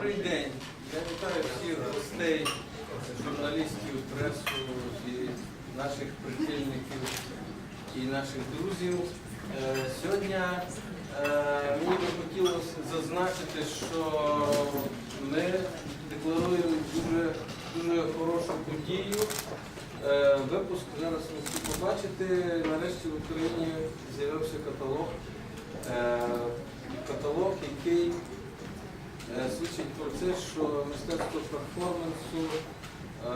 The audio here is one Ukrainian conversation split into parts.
Добрий день. Я вітаю всіх гостей, журналістів, пресу і наших прихильників і наших друзів. Е, Сьогодні е, мені би хотілося зазначити, що ми декларуємо дуже, дуже хорошу подію. Е, Випуск зараз ви побачите. Нарешті в Україні з'явився каталог. Каталог, який те, що мистецтво перформансу е,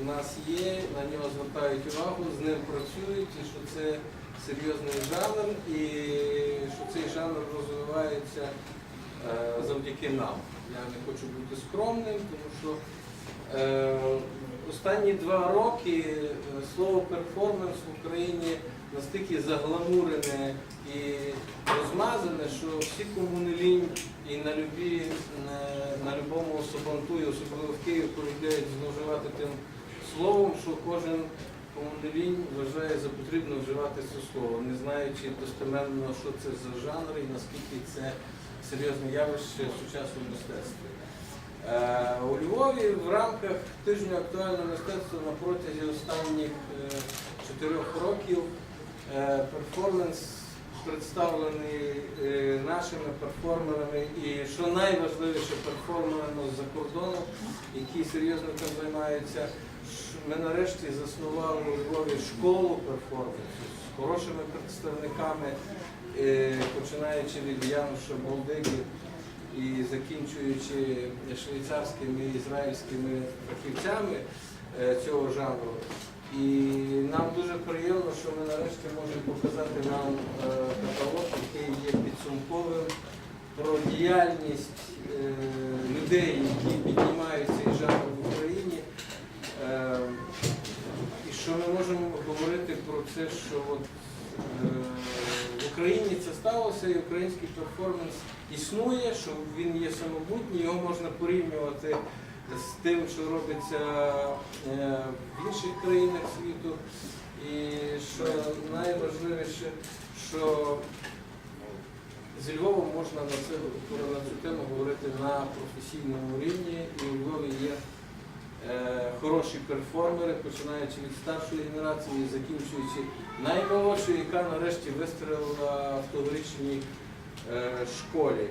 у нас є, на нього звертають увагу, з ним працюють, і що це серйозний жанр, і що цей жанр розвивається е, завдяки нам. Я не хочу бути скромним, тому що е, останні два роки е, слово перформанс в Україні настільки загламурене і розмазане, що всі кому не лінь і на любі, на, на любому сабанту, і особливо в Києві, полюбляють зловживати тим словом, що кожен кому не лінь вважає за потрібно вживати це слово, не знаючи достеменно, що це за жанр і наскільки це серйозне явище мистецтві. Е, У Львові в рамках тижню актуального мистецтва на протязі останніх е, чотирьох років е, перформанс представлений е, нашими перформерами і, що найважливіше, перформерами з-за кордону, які серйозно цим займаються. Ми нарешті заснували у Львові школу перформансу з хорошими представниками, е, починаючи від Януша Болдики і закінчуючи швейцарськими і ізраїльськими фахівцями е, цього жанру. І нам дуже приємно, що ми нарешті можемо показати нам е, каталог, який є підсумковим про діяльність е, людей, які піднімають цей жанр в Україні. І що ми можемо говорити про це, що от, в Україні це сталося, і український перформанс існує, що він є самобутній, його можна порівнювати з тим, що робиться е, в інших країнах світу. І що найважливіше, що зі Львова можна на, це, на цю тему говорити на професійному рівні, і у Львові є хороші перформери, починаючи від старшої генерації і закінчуючи наймолодшою, яка нарешті вистрелила в тогорічній е, школі.